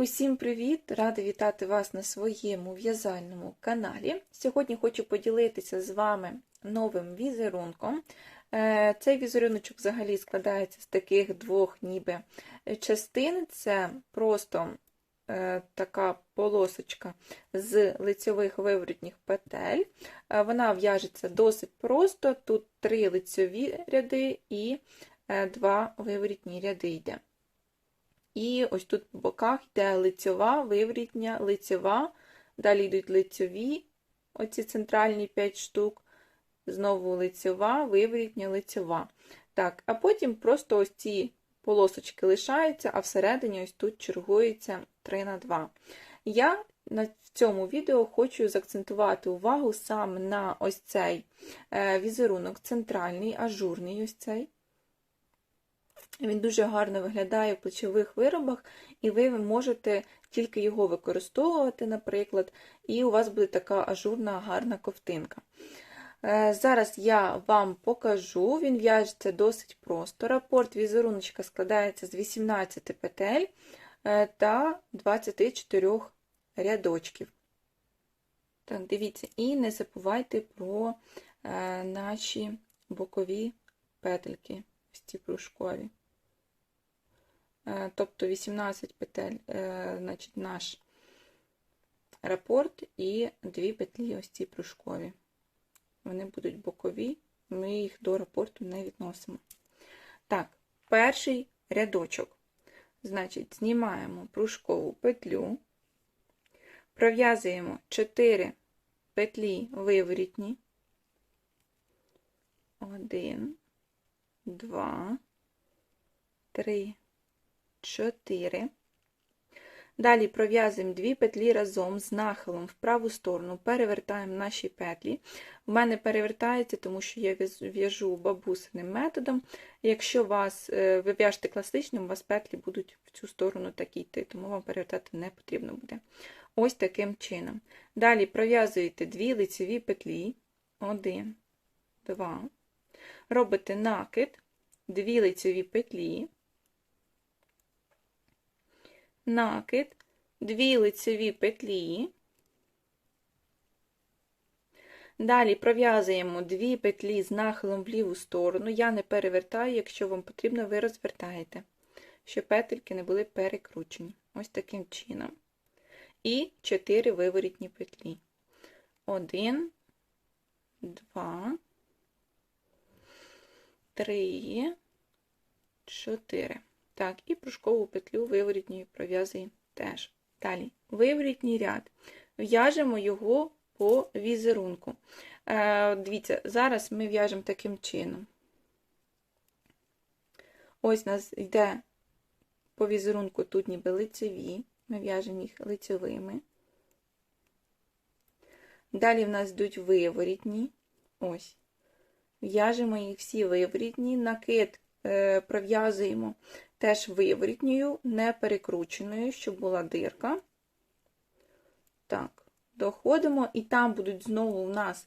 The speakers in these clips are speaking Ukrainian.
Усім привіт! Рада вітати вас на своєму в'язальному каналі. Сьогодні хочу поділитися з вами новим візерунком. Е, Цей візеруночок взагалі складається з таких двох ніби частин. Це просто е, така полосочка з лицьових виворотніх петель. Е, Вона в'яжеться досить просто. Тут три лицьові ряди і два виворітні ряди йде. І ось тут по боках йде лицьова, виворітня, лицьова, далі йдуть лицьові, оці центральні 5 штук, знову лицьова, виворітня, лицьова. Так, а потім просто ось ці полосочки лишаються, а всередині ось тут чергується 3 на 2. Я на цьому відео хочу заакцентувати увагу саме на ось цей візерунок, центральний, ажурний ось цей. Він дуже гарно виглядає в плечових виробах, і ви можете тільки його використовувати, наприклад, і у вас буде така ажурна гарна ковтинка. Зараз я вам покажу, він в'яжеться досить просто. Рапорт візеруночка складається з 18 петель та 24 рядочків. Так, Дивіться, і не забувайте про наші бокові петельки, ось ці пружкові. Тобто 18 петель, значить, наш рапорт і дві петлі ось ці пружкові. Вони будуть бокові, ми їх до рапорту не відносимо. Так, перший рядочок. Значить, знімаємо пружкову петлю, пров'язуємо 4 петлі виворітні. 1, 2, 3, 4. Далі пров'язуємо 2 петлі разом з нахилом в праву сторону, перевертаємо наші петлі. У мене перевертається, тому що я в'яжу бабусиним методом. Якщо вас, ви в'яжете класичним, у вас петлі будуть в цю сторону так йти, тому вам перевертати не потрібно буде. Ось таким чином. Далі пров'язуєте 2 лицеві петлі. 1, 2. Робите накид, 2 лицеві петлі накид, дві лицеві петлі. Далі пров'язуємо дві петлі з нахилом в ліву сторону. Я не перевертаю, якщо вам потрібно, ви розвертаєте, щоб петельки не були перекручені. Ось таким чином. І 4 виворітні петлі. 1, 2, 3, 4. Так, і пружкову петлю виворітньої пров'язуємо теж. Далі, виворітній ряд. В'яжемо його по візерунку. Е, Дивіться, зараз ми в'яжемо таким чином. Ось у нас йде по візерунку тут ніби лицеві, ми в'яжемо їх лицевими. Далі в нас йдуть виворітні. Ось. В'яжемо їх всі виворітні, накид е, пров'язуємо теж виворітньою, не перекрученою, щоб була дирка. Так, доходимо, і там будуть знову у нас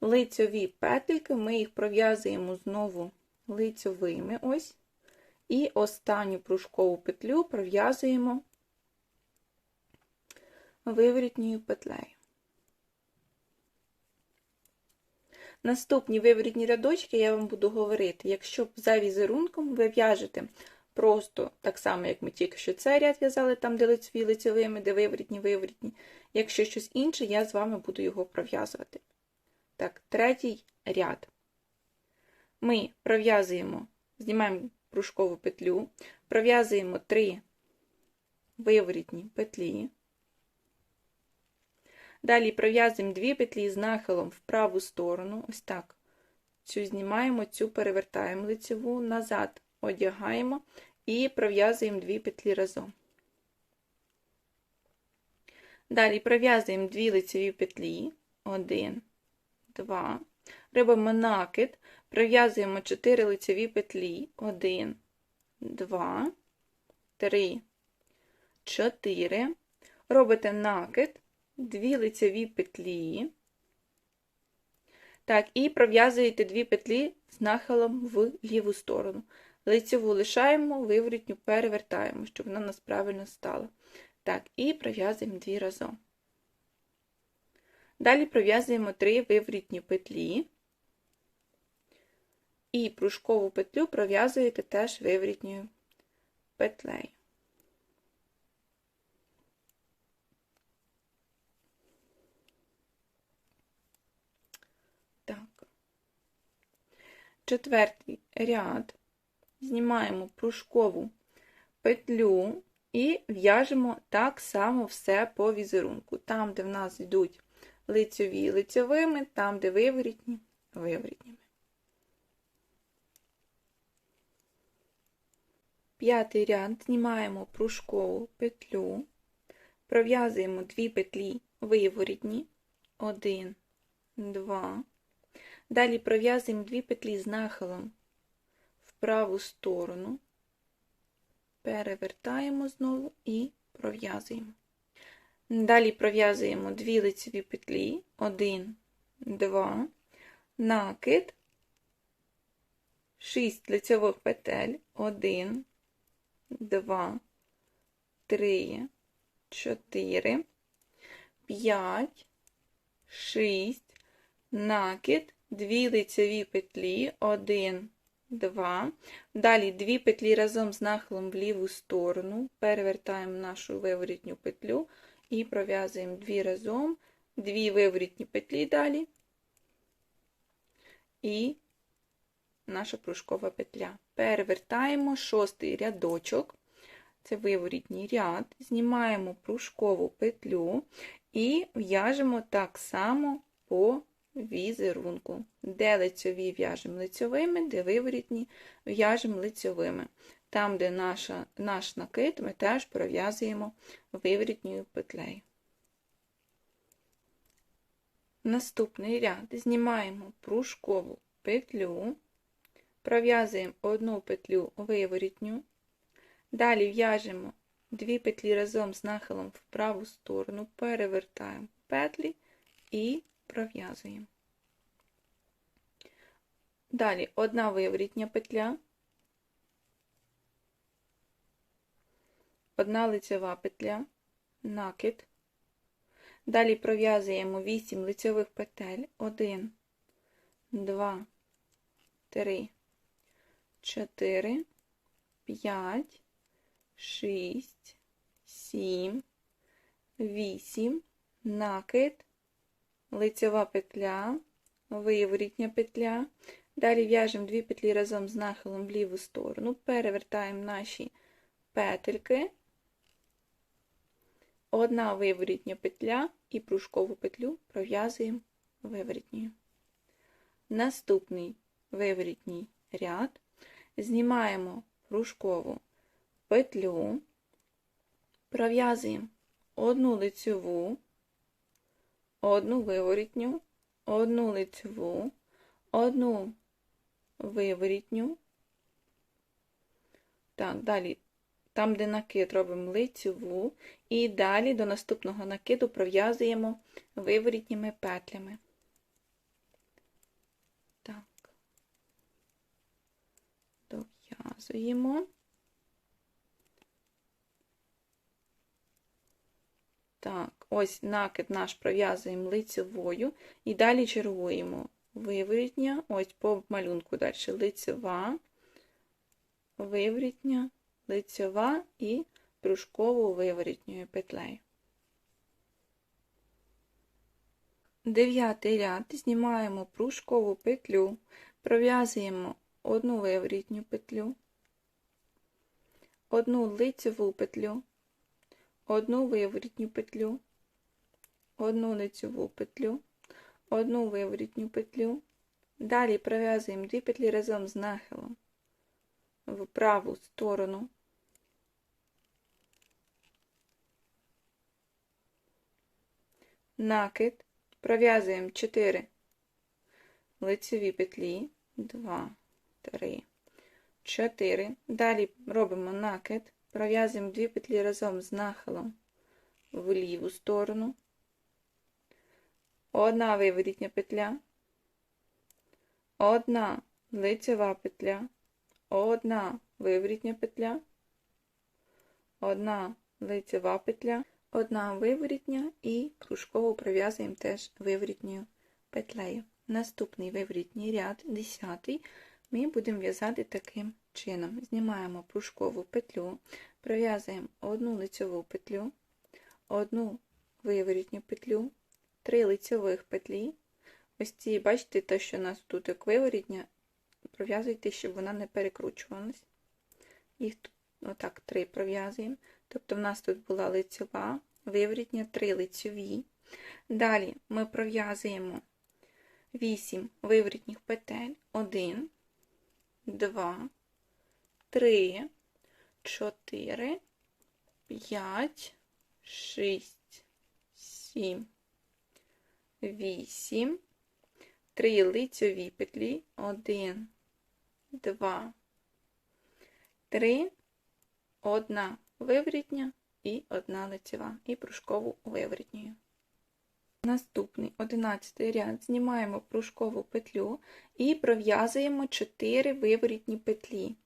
лицьові петельки, ми їх пров'язуємо знову лицьовими ось. І останню пружкову петлю пров'язуємо виворітньою петлею. Наступні виворітні рядочки я вам буду говорити, якщо за візерунком ви в'яжете Просто так само, як ми тільки що цей ряд в'язали, там, де лицеві лицевими, де виворітні, виворітні. Якщо щось інше, я з вами буду його пров'язувати. Так, третій ряд. Ми пров'язуємо, знімаємо пружкову петлю, пров'язуємо три виворітні петлі. Далі пров'язуємо дві петлі з нахилом в праву сторону, ось так. Цю знімаємо, цю перевертаємо лицеву назад одягаємо і пров'язуємо дві петлі разом. Далі пров'язуємо дві лицеві петлі, один, два. Робимо накид, пров'язуємо 4 лицеві петлі, 1, 2, 3, 4. Робите накид, 2 лицеві петлі. Так, і пров'язуєте дві петлі з нахилом в ліву сторону. Лицеву лишаємо, виворітню перевертаємо, щоб вона у нас правильно стала. Так, і пров'язуємо дві разом. Далі пров'язуємо три виворітні петлі. І пружкову петлю пров'язуєте теж виворітньою петлею. Так. Четвертий ряд знімаємо пружкову петлю і в'яжемо так само все по візерунку. Там, де в нас йдуть лицьові лицьовими, там, де виворітні виворітніми. П'ятий ряд знімаємо пружкову петлю, пров'язуємо дві петлі виворітні, один, два. Далі пров'язуємо дві петлі з нахилом праву сторону, перевертаємо знову і пров'язуємо. Далі пров'язуємо дві лицеві петлі, один, два, накид, 6 лицевих петель, 1, 2, 3, 4, 5, 6, накид, 2 лицеві петлі, 1, 2. Далі 2 петлі разом з нахилом в ліву сторону, перевертаємо нашу виворітню петлю і пров'язуємо 2 разом, 2 виворітні петлі далі. І наша пружкова петля. Перевертаємо шостий рядочок, це виворітній ряд, знімаємо пружкову петлю і в'яжемо так само по візерунку. Де лицьові в'яжемо лицьовими, де виворітні в'яжемо лицьовими. Там, де наша, наш накид, ми теж пров'язуємо виворітньою петлею. Наступний ряд знімаємо пружкову петлю, пров'язуємо одну петлю виворітню, далі в'яжемо дві петлі разом з нахилом в праву сторону, перевертаємо петлі і пров'язуємо. Далі одна виворітня петля, одна лицева петля, накид. Далі пров'язуємо 8 лицевих петель, 1, 2, 3, 4, 5, 6, 7, 8, накид, лицева петля, виворітня петля. Далі в'яжемо 2 петлі разом з нахилом в ліву сторону, перевертаємо наші петельки, одна виворітня петля і пружкову петлю пров'язуємо виворітньою. Наступний виворітній ряд знімаємо пружкову петлю, пров'язуємо одну лицьову, одну виворітню, одну лицьову, одну виворітню. Так, далі, там, де накид, робимо лицьову, і далі до наступного накиду пров'язуємо виворітніми петлями. Так, дов'язуємо. Так, ось накид наш пров'язуємо лицевою. І далі чергуємо. Виворітня, ось по малюнку далі. Лицева, виворітня, лицева і пружкову виворітньою петлею. Дев'ятий ряд. Знімаємо пружкову петлю, пров'язуємо одну виворітню петлю, одну лицеву петлю, одну виворітню петлю, одну лицеву петлю, одну виворітню петлю. Далі пров'язуємо дві петлі разом з нахилом в праву сторону. Накид, пров'язуємо 4 лицеві петлі, 2, 3, 4. Далі робимо накид, пров'язуємо дві петлі разом з нахилом в ліву сторону, одна виворітня петля, одна лицева петля, одна виворітня петля, одна лицева петля, одна виворітня і кружково пров'язуємо теж виворітньою петлею. Наступний виворітній ряд, 10 ми будемо в'язати таким чином. Знімаємо пружкову петлю, пров'язуємо одну лицеву петлю, одну виворітню петлю, три лицевих петлі. Ось ці, бачите, те, що у нас тут як виворітня, пров'язуйте, щоб вона не перекручувалась. Їх тут отак три пров'язуємо. Тобто в нас тут була лицева, виворітня, три лицеві. Далі ми пров'язуємо 8 виворітніх петель, 1, 2, 3, 4, 5, 6, 7, 8, 3 лицьові петлі, 1, 2, 3, 1 виворітня і 1 лицева, і пружкову виворітньою. Наступний. 11 ряд. Знімаємо пружкову петлю і пров'язуємо 4 виворітні петлі.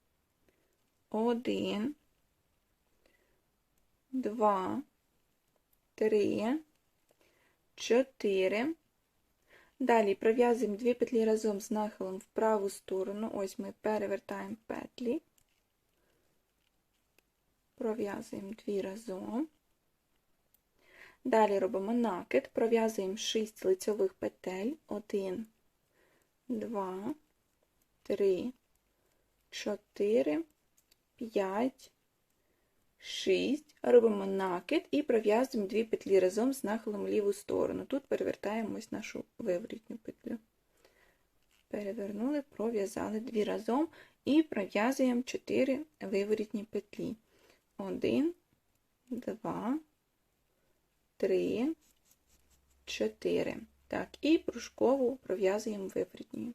1, 2, 3, 4. Далі пров'язуємо 2 петлі разом з нахилом в праву сторону. Ось ми перевертаємо петлі, пров'язуємо 2 разом. Далі робимо накид, пров'язуємо 6 лицьових петель, 1, 2, 3, 4, 5, 6. Робимо накид і пров'язуємо 2 петлі разом з нахилом ліву сторону. Тут перевертаємось нашу виворітню петлю. Перевернули, пров'язали 2 разом і пров'язуємо 4 виворітні петлі. 1, 2, 3, 4. Так, і пружкову пров'язуємо виворітньою.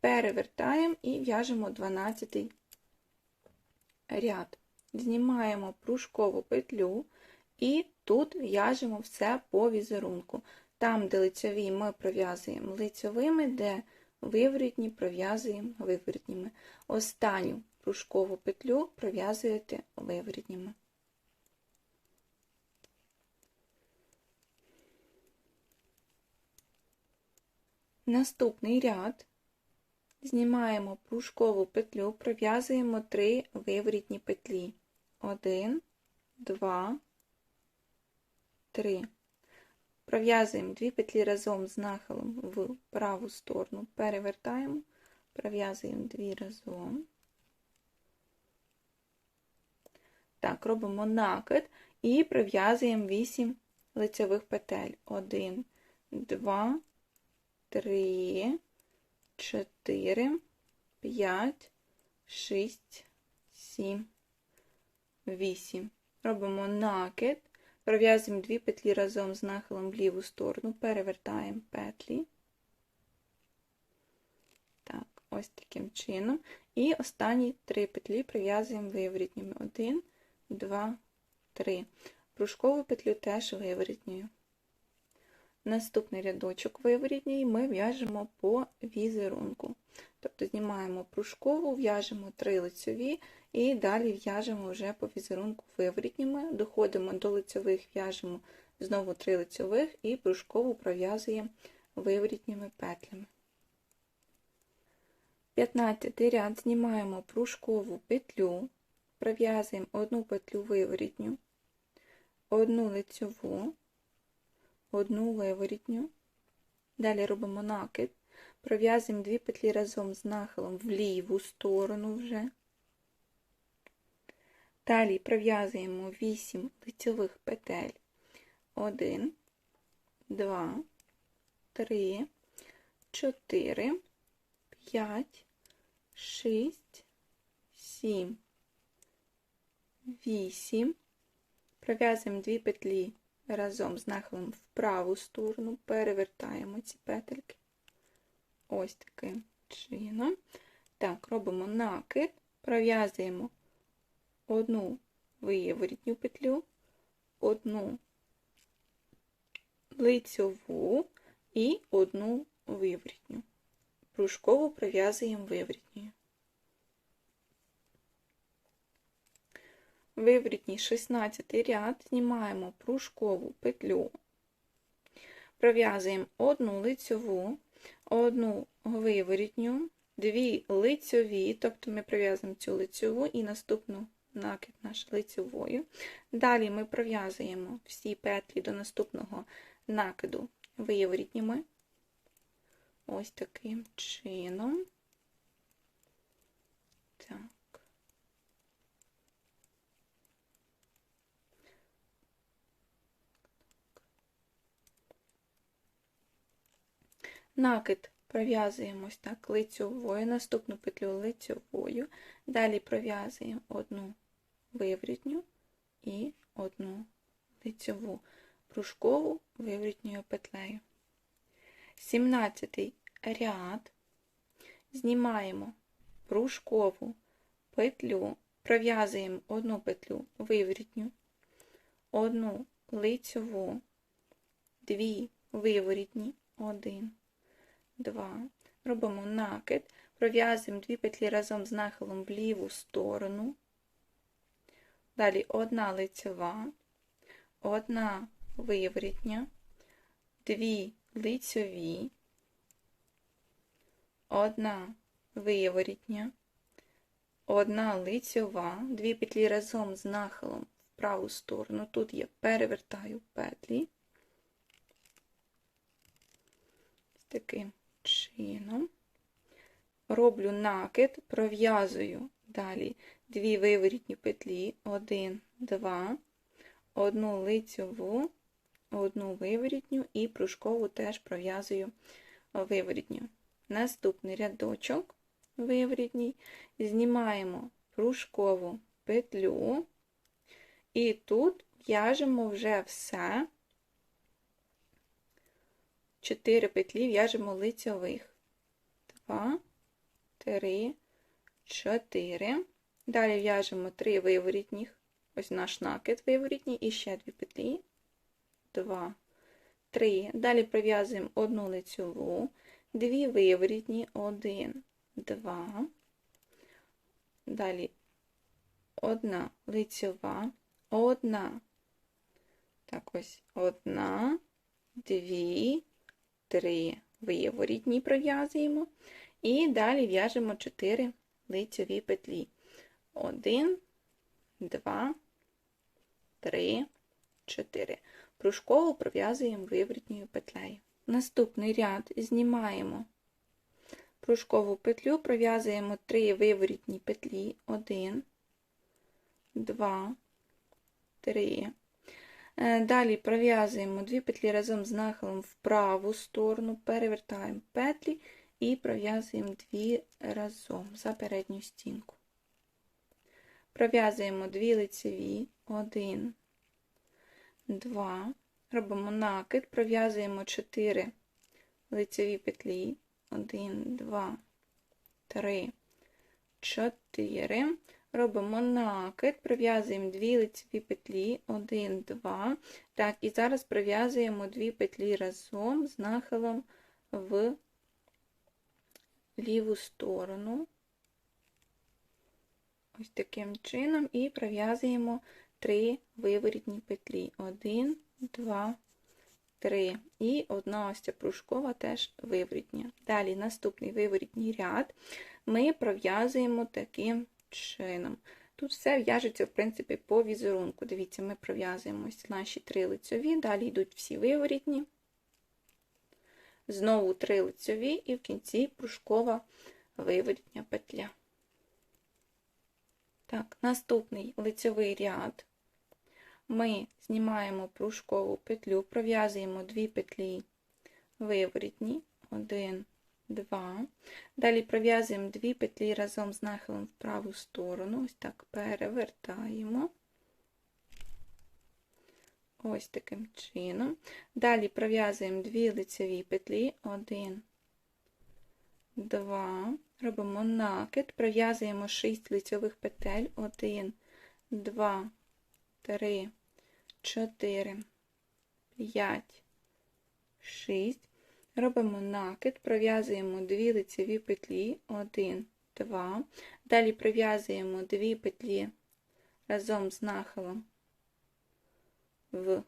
Перевертаємо і в'яжемо 12 ряд. Знімаємо пружкову петлю і тут в'яжемо все по візерунку. Там, де лицьові, ми пров'язуємо лицьовими, де виворітні пров'язуємо виворітніми. Останню пружкову петлю пров'язуєте виворітніми. Наступний ряд знімаємо пружкову петлю, пров'язуємо 3 виворітні петлі. 1, 2, 3. Пров'язуємо 2 петлі разом з нахилом в праву сторону, перевертаємо, пров'язуємо 2 разом. Так, робимо накид і пров'язуємо 8 лицевих петель. 1, 2, 3, 4, 5, 6, 7, 8. Робимо накид, пров'язуємо 2 петлі разом з нахилом в ліву сторону, перевертаємо петлі. Так, ось таким чином. І останні 3 петлі пров'язуємо виворітніми. 1, 2, 3. Пружкову петлю теж виворітньою. Наступний рядочок виворітній ми в'яжемо по візерунку. Тобто знімаємо пружкову, в'яжемо три лицьові і далі в'яжемо вже по візерунку виворітніми, доходимо до лицьових, в'яжемо знову три лицьових і пружкову пров'язуємо виворітніми петлями. 15 ряд знімаємо пружкову петлю, пров'язуємо одну петлю виворітню, одну лицьову одну виворітню. Далі робимо накид, пров'язуємо дві петлі разом з нахилом в ліву сторону вже. Далі пров'язуємо 8 лицьових петель. 1, 2, 3, 4, 5, 6, 7, 8. Пров'язуємо дві петлі разом з нахилом в праву сторону, перевертаємо ці петельки. Ось таким чином. Так, робимо накид, пров'язуємо одну виворітню петлю, одну лицьову і одну виворітню. Пружкову пров'язуємо виворітньою. виворітній 16 ряд, знімаємо пружкову петлю, пров'язуємо одну лицьову, одну виворітню, дві лицьові, тобто ми пров'язуємо цю лицьову і наступну накид наш лицьовою. Далі ми пров'язуємо всі петлі до наступного накиду виворітніми. Ось таким чином. Так. Накид пров'язуємо так лицьовою, наступну петлю лицьовою, далі пров'язуємо одну виворітню і одну лицьову пружкову виворітньою петлею. 17 ряд знімаємо пружкову петлю, пров'язуємо одну петлю виворітню, одну лицьову, дві виворітні, один, два. Робимо накид, пров'язуємо дві петлі разом з нахилом в ліву сторону. Далі одна лицьова, одна виворітня, дві лицьові, одна виворітня, одна лицьова, дві петлі разом з нахилом в праву сторону. Тут я перевертаю петлі. Таким чином. Роблю накид, пров'язую далі дві виворітні петлі, один, два, одну лицьову, одну виворітню і пружкову теж пров'язую виворітню. Наступний рядочок виворітній, знімаємо пружкову петлю, і тут в'яжемо вже все. 4 петлі в'яжемо лицьових. 2, 3, 4. Далі в'яжемо 3 виворітніх. Ось наш накид виворітній, і ще 2 петлі. 2, 3. Далі пров'язуємо одну лицьову, 2 виворітні, 1, 2. Далі одна лицьова, одна. Так, ось одна, дві, три виворітні пров'язуємо. І далі в'яжемо 4 лицьові петлі. 1, 2, 3, 4. Пружкову пров'язуємо виворітньою петлею. Наступний ряд знімаємо пружкову петлю, пров'язуємо 3 виворітні петлі. 1, 2, 3. Далі пров'язуємо 2 петлі разом з нахилом в праву сторону, перевертаємо петлі і пров'язуємо 2 разом за передню стінку. Пров'язуємо 2 лицеві, 1, 2, робимо накид, пров'язуємо 4 лицеві петлі, 1, 2, 3, 4. Робимо накид, пров'язуємо 2 лицеві петлі, 1, 2. Так, і зараз пров'язуємо 2 петлі разом з нахилом в ліву сторону. Ось таким чином, і пров'язуємо 3 виворітні петлі. 1, 2, 3. І одна ось ця пружкова теж виворітня. Далі наступний виворітній ряд ми пров'язуємо таким чином. Тут все в'яжеться, в принципі, по візерунку. Дивіться, ми пров'язуємо наші три лицьові, далі йдуть всі виворітні. Знову три лицьові, і в кінці пружкова виворітня петля. Так, наступний лицьовий ряд. Ми знімаємо пружкову петлю, пров'язуємо дві петлі виворітні, один, 2. Далі пров'язуємо дві петлі разом з нахилом в праву сторону, ось так перевертаємо. Ось таким чином. Далі пров'язуємо дві лицеві петлі, 1, 2. Робимо накид, пров'язуємо 6 лицевих петель, 1, 2, 3, 4, 5, 6. Робимо накид, пров'язуємо 2 лицеві петлі, 1, 2. Далі пров'язуємо 2 петлі разом з нахилом в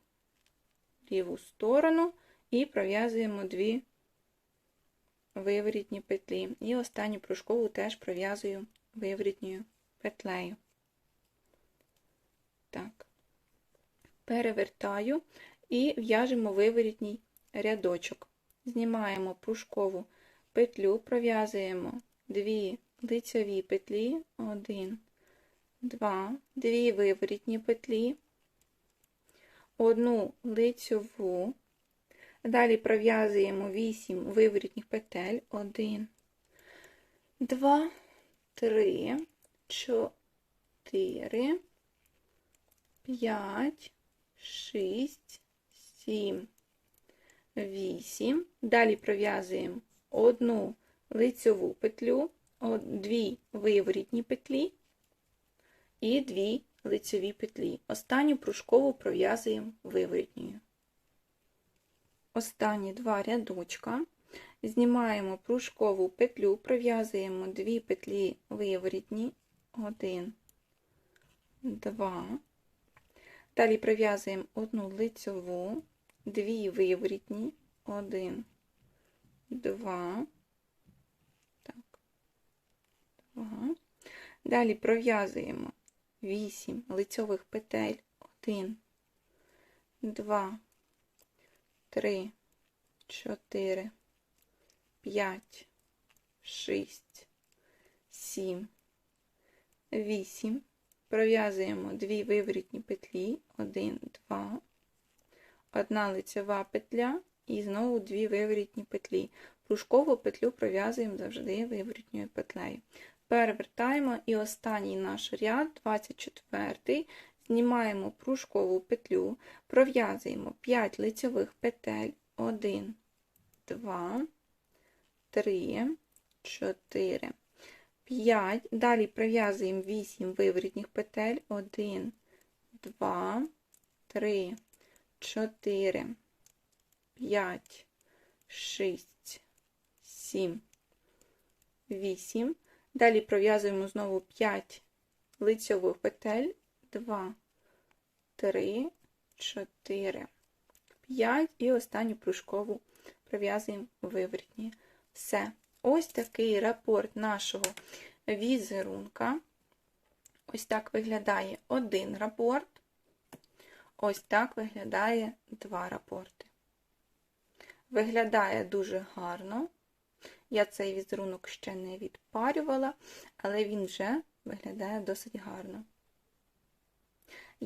ліву сторону і пров'язуємо дві виворітні петлі. І останню пружкову теж пров'язую виворітньою петлею. Так, перевертаю і в'яжемо виворітній рядочок. Знімаємо пружкову петлю, пров'язуємо дві лицьові петлі, один, два, дві виворітні петлі, одну лицьову, далі пров'язуємо 8 виворітніх петель, 1, 2, 3, 4, 5, 6, 7, 8. Далі пров'язуємо одну лицьову петлю, дві виворітні петлі і дві лицьові петлі. Останню пружкову пров'язуємо виворітньою. Останні два рядочка. Знімаємо пружкову петлю, пров'язуємо дві петлі виворітні, один, два. Далі пров'язуємо одну лицьову, дві виворітні, один, два. Так, два. Далі пров'язуємо 8 лицьових петель, 1, 2, 3, 4, 5, 6, 7, 8. Пров'язуємо дві виворітні петлі, 1, 2, одна лицьова петля і знову дві виворітні петлі. Пружкову петлю пров'язуємо завжди виворітньою петлею. Перевертаємо і останній наш ряд, 24 знімаємо пружкову петлю, пров'язуємо 5 лицьових петель, 1, 2, 3, 4, 5. Далі пров'язуємо 8 виворітніх петель, 1, 2, 3, 4, 5, 6, 7, 8. Далі пров'язуємо знову 5 лицьових петель, 2, 3, 4, 5 і останню пружкову пров'язуємо виворітні. Все. Ось такий рапорт нашого візерунка. Ось так виглядає один рапорт. Ось так виглядає два рапорти. Виглядає дуже гарно. Я цей візерунок ще не відпарювала, але він вже виглядає досить гарно.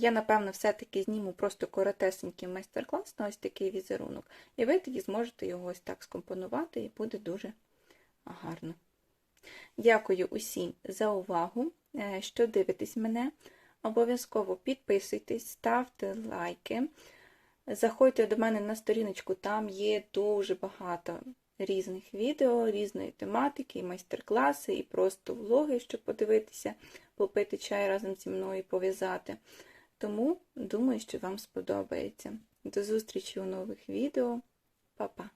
Я, напевно, все-таки зніму просто коротесенький майстер-клас на ось такий візерунок, і ви тоді зможете його ось так скомпонувати, і буде дуже гарно. Дякую усім за увагу, е, що дивитесь мене. Обов'язково підписуйтесь, ставте лайки. Заходьте до мене на сторіночку, там є дуже багато різних відео, різної тематики, і майстер-класи, і просто влоги, щоб подивитися, попити чай разом зі мною і пов'язати. Тому думаю, що вам сподобається. До зустрічі у нових відео. Па-па!